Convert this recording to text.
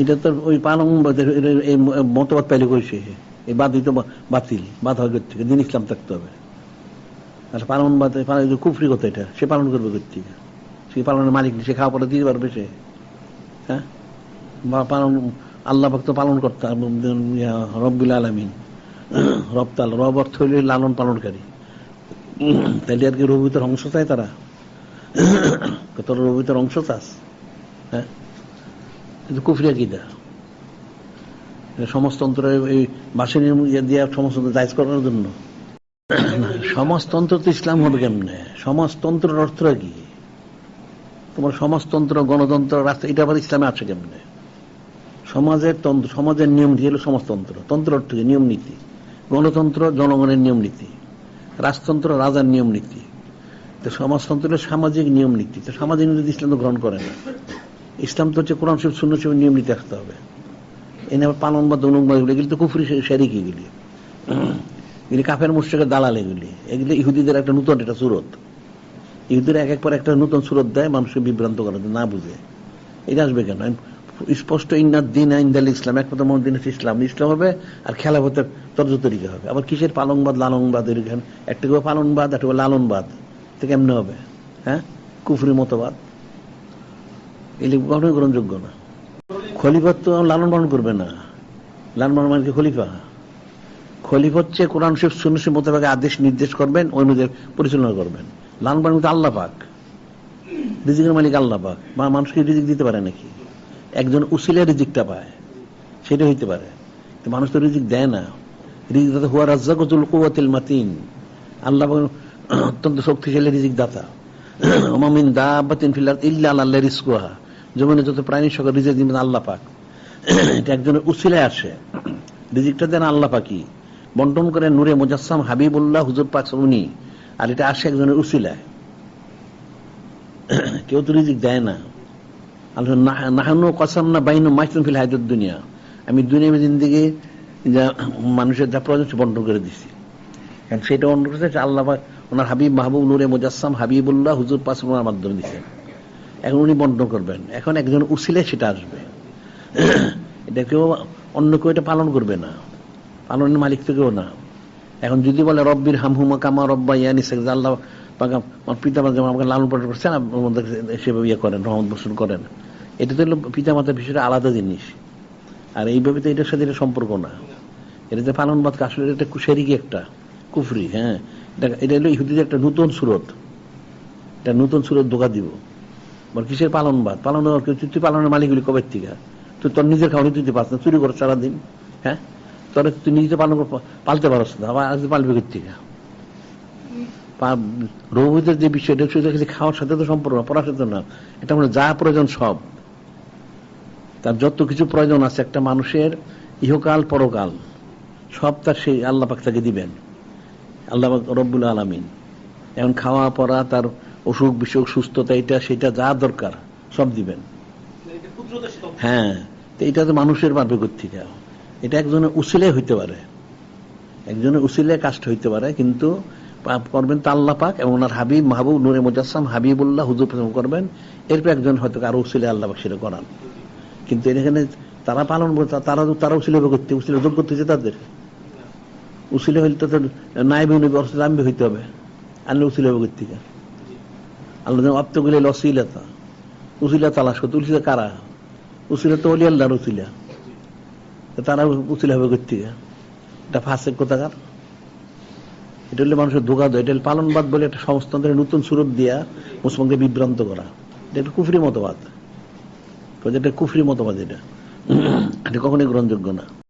এটা তো ওই এই মতবাদ পাইলে কইছে এই বাদ তো বাতিল, বাদ হয় থেকে দিন ইসলাম থাকতে হবে। আর পালন বাদ কুফরি কথা এটা, সে পালন করবে করতে সে পালনের মালিক সে খাওয়া পরে দিতে পারবে সে? হ্যাঁ? বা পালন আল্লাহ ভক্ত পালন করতে রব্বুল আলমিন। রবতাল রব অর্থ হইলে লালন পালনকারী। তাহলে আর কি রবিতের অংশ চায় তারা? তোর রবিতের অংশ চাস? হ্যাঁ? কিন্তু কুফরিয়া কিটা সমাজতন্ত্র এই বাসিনীর ইয়ে দিয়ে সমাজতন্ত্র দায়জ করার জন্য। সমাজতন্ত্র তো ইসলাম হবে কেমনে? সমাজতন্ত্রের অর্থটা কি? তোমার সমাজতন্ত্র, গণতন্ত্র, রাষ্ট্র, এটা আবার ইসলামে আছে কেমনে? সমাজের তন্ত্র সমাজের নিয়ম নীতি হলো সমাজতন্ত্র। তন্ত্র অর্থ কি? নিয়ম নীতি। গণতন্ত্র, জনগণের নিয়ম নীতি। রাজতন্ত্র, রাজার নিয়ম নীতি। তো সমাজতন্ত্র সামাজিক নিয়ম নীতি। তো সামাজিক নীতি ইসলাম তো গ্রহণ করে না। ইসলাম তো হচ্ছে কোরআন শরীফ শূন্য নিয়ম নীতি আসতে হবে। এনে আবার পালন বা দনুকবাদ এগুলি এগুলি তো কুফরি শেরিক এগুলি। এগুলি কাফের মুশ্রেকের দালাল এগুলি। এগুলি ইহুদিদের একটা নতুন একটা সুরত। ইহুদিরা এক এক পর একটা নতুন সুরত দেয়, মানুষকে বিভ্রান্ত করে, না বুঝে। এটা আসবে কেন? স্পষ্ট ইন্নার দিন আইন্দাল ইসলাম এক কথা দিন ইসলাম। ইসলাম হবে আর খেলা হতে তর্জ তরিকা হবে। আবার কিসের পালংবাদ লালংবাদ এখানে। একটা করে পালনবাদ, একটা লালনবাদ। তো কেমনে হবে? হ্যাঁ? কুফরি মতবাদ। এগুলি কখনোই গ্রহণযোগ্য না। খলিফার তো লালন পালন করবে না। লালন পালন মানে খলিফা? খলিফা হচ্ছে কোরআন শিব সুন্নসি মোতাবেক আদেশ, নির্দেশ করবেন অনুযায়ী পরিচালনা করবেন। লালন পালন কিন্তু আল্লাহ পাক। রিজিকের মালিক আল্লাহ পাক। বা মানুষকে রিজিক দিতে পারে নাকি? একজন উসিলে রিজিকটা পায় সেটা হইতে পারে। মানুষ তো রিজিক দেয় না। রিজিক দাতা হুয়া রাজ্জাকুল কুয়াতিল মাতিন। আল্লাহ অত্যন্ত শক্তিশালী রিজিক দাতা ওমামিন দাবাতিন ফিল্লার ইল্লা আল্লাহ রিস্কুহা জমিনে যত প্রাণী সকল রিজিক দিবেন আল্লাহ পাক। এটা একজনের আসে। রিজিকটা দেন আল্লাহ পাকি বন্টন করে নূরে মুজাসসাম হাবিবুল্লাহ হুজুর পাক উনি। আর এটা আসে একজনের কেউ তো রিজিক দেয় না। আল্লাহ নাহানু কসাম না বাইনু মাইসুম ফিল হায়াতুদ দুনিয়া। আমি দুনিয়া জিন্দিগি যা মানুষের যা প্রয়োজন বন্টন করে দিছি। কারণ সেটা বন্টন করেছে আল্লাহ ওনার হাবিব মাহবুব নূরে মুজাসসাম হাবিবুল্লাহ হুজুর পাস ওনার মাধ্যমে দিচ্ছেন এখন উনি বন্টন করবেন। এখন একজন উসিলে সেটা আসবে। এটা কেউ অন্য কেউ এটা পালন করবে না। পালনের মালিক তো কেউ না। এখন যদি বলে, রব্বির হামহুমা কামা রব্বা ইয়ানি শেখ আল্লাহ পিতা মাতা আমাকে লালন পালন করছেন সেভাবে ইয়ে করেন, রহমত বসুন করেন। এটা তো পিতা মাতার বিষয়টা আলাদা জিনিস। আর এইভাবে তো এটার সাথে এটা সম্পর্ক না। এটা যে পালনবাদ আসলে এটা সেরিকি একটা, কুফরি হ্যাঁ। এটা হলো ইহুদিদের একটা নতুন সুরত। এটা নতুন সুরত ধোকা দিব। বল কিসের পালনবাদ? পালন তুই পালনের মালিকগুলি কবে থেকে? তুই তোর নিজের খাওয়া তুই পাস না, চুরি করো সারাদিন হ্যাঁ? তোর তুই নিজে পালন পালতে পারস না, আবার আজকে পালবে থেকে? রোগীদের যে বিষয়টা শুধু খাওয়ার সাথে তো সম্পর্ক পড়ার সাথে না। এটা মানে যা প্রয়োজন সব। তার যত কিছু প্রয়োজন আছে, একটা মানুষের ইহকাল, পরকাল, সব তার সেই আল্লাহ পাক তাকে দিবেন। আল্লাহ রব্বুল আলমিন। এখন খাওয়া, পড়া, তার অসুখ, বিসুখ, সুস্থতা, এটা, সেটা যা দরকার, সব দিবেন। হ্যাঁ তো এটা তো মানুষের পারবে থেকে। এটা একজনের উসিলে হইতে পারে। একজনের উসিলে কাজটা হইতে পারে, কিন্তু করবেন তো আল্লাহ পাক এবং ওনার হাবিব, মাহবুব, নুরে মুজাসসাম, হাবিবুল্লাহ, হুজুর করবেন। এরপর একজন হয়তো আরও উসিলে আল্লাহ পাক সেটা করান। কিন্তু এখানে তারা পালন তারা তারা উসিলে করতে, উসিলে যোগ্য তাদের। উসিলে হইলে তো নাইবে নবী অর্থাম্বি হইতে হবে। আল্লাহ উসিলে হবে থেকে? আল্লাহ আপ্ত গেলে লসিলাতা উসিলা তালাশ করতে, উসিলা কারা? উসিলা তো অলি আল্লাহর উসিলা। তারা উসিলা হবে থেকে? এটা ফাঁসের কোথাকার? এটা হলে মানুষের ধোকা দেয়। এটা পালনবাদ বলে একটা সমাজতন্ত্রের নতুন সুরত দিয়া মুসলমানকে বিভ্রান্ত করা। এটা একটা কুফরি মতবাদ। এটা কুফরি মতবাদ এটা। এটা কখনোই গ্রহণযোগ্য না।